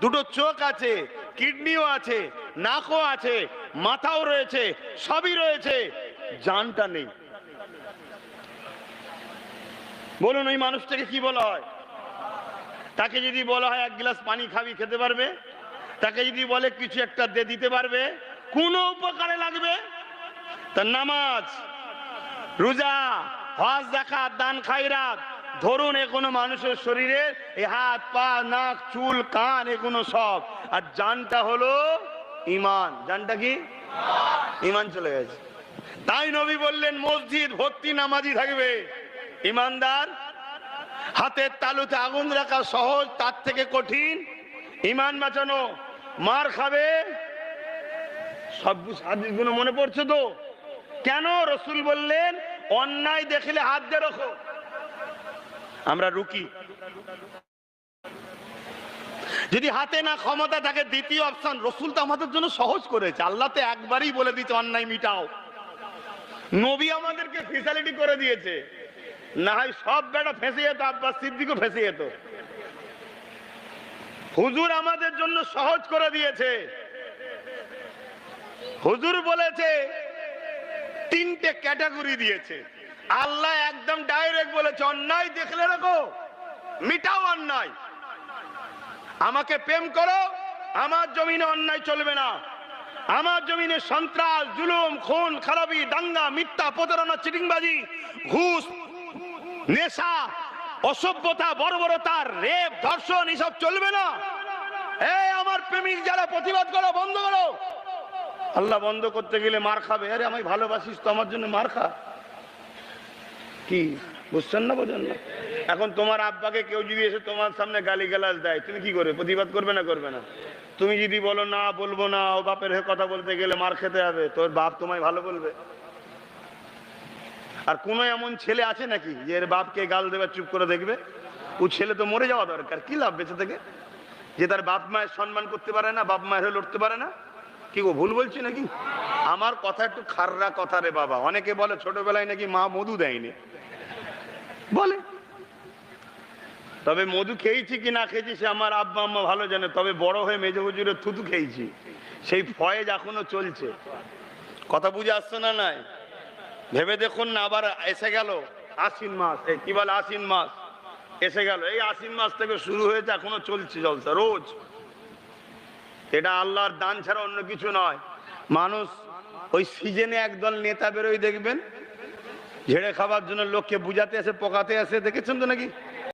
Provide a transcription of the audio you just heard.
দুটো চোখ আছে, কিডনিও আছে, নাকও আছে, মাথাও রয়েছে, সবই রয়েছে, জানটা নেই। বলুন, ওই মানুষটাকে কি বলা হয়? তাকে যদি বলা হয়, এক গ্লাস পানি খাবি, খেতে পারবে? তাকে যদি বলে, কিছু একটা দে, দিতে পারবে? কোন উপকারে লাগবে? তার নামাজ, রোজা, হজ জাকাত দান খাইরাত ধরুন এ কোনো মানুষের শরীরে এই হাত, পা, নাক, চুল, কান এগুলো সব। আর জানটা হলো ইমান। জানটা কি? ইমান চলে গেছে। তাই নবী বললেন, মসজিদ, ভর্তি, নামাজি থাকবে। ইমানদার, হাতের তালুতে আগুন রাখা সহজ, তার থেকে কঠিন। ইমান বাঁচানো। মার খাবে। সব হাদিসগুলো মনে পড়ছে তো? কেন? রসুল বললেন, অন্যায় দেখলে হাত দিয়ে রাখো। আমরা রুকি। যদি হাতে না ক্ষমতা থাকে, দ্বিতীয় অপশন রসুল তো আমাদের জন্য সহজ করেছে। আল্লাহ তো একবারই বলে দিচ্ছে অন্যায় মিটাও। নবী আমাদেরকে ফেসিলিটি করে দিয়েছে। না হয় সব বেটা ফেঁসে যেত, আব্বাস সিদ্দিকও ফেঁসে যেত। হুজুর আমাদের জন্য সহজ করে দিয়েছে। হুজুর বলেছে, তিনটে ক্যাটাগরি দিয়েছে। আল্লাহ একদম ডাইরেক্ট বলেছে, অন্যায় দেখলে রাখো। মিটাও অন্যায়। আমাকে প্রেম করো, আমার জমিনে অন্যায় চলবে না। আমার জমিনে সন্ত্রাস, জুলুম, খুন, খারাপি, দাঙ্গা, মিথ্যা, প্রতারণা, চিটিংবাজি, ঘুষ, নেশা, অসভ্যতা বর্বরতা রেপ, ধর্ষণ, এসব চলবে না। এই আমার প্রেমিক যারা প্রতিবাদ করো, বন্ধ করো। আল্লাহ বন্ধ করতে গেলে মার খাবে। আরে আমি ভালোবাসিস তো, আমার জন্য মার খা। কি? বুঝছেন না বোঝেন না? এখন তোমার আব্বাকে কেউ যদি এসে তোমার সামনে গালি গালাজ দেয়, তুমি কি করবে? প্রতিবাদ করবে না করবে না? তুমি যদি বলো, না, বলব না, ও বাপের হয়ে কথা বলতে গেলে মার খেতে হবে, তোর বাপ তোমায় ভালো বলবে। আর কোনো এমন ছেলে আছে নাকি যে এর বাপকে গাল দেবে চুপ করে দেখবে? ও ছেলে তো মরে যাওয়া দরকার, কি লাভ বেঁচে থেকে? যে তার বাপ মায়ের সম্মান করতে পারে না, বাপ মায়ের হয়ে লড়তে পারে না? কি গো, ভুল বলছি নাকি? আমার কথা একটু খাররা কথা রে বাবা। অনেকে বলে ছোটবেলায় নাকি মা মধু দেয়নি। বলে। তবে মধু খেয়েছি কি না খেয়েছি সে আমার আব্বা আম্মা ভালো জানে, তবে বড় হয়ে মেজে হুজুরের থুতু খেয়েছি। সেই ফয়েজ এখনও চলছে। কথা বুঝে আসছে না নাই? ভেবে দেখুন না, আবার এসে গেল আশ্বিন মাস। এই কি বলে আশ্বিন মাস? এসে গেল। এই আশ্বিন মাস থেকে শুরু হয়েছে, এখনও চলছে জলসা, রোজ। এটা আল্লাহর দান ছাড়া অন্য কিছু নয়। মানুষ ওই সিজনে একদল নেতা বেরোই দেখবেন ঝেড়ে খাবার জন্য লোককে বুঝাতে আসে পকাতে আসে দেখেছেন তো নাকি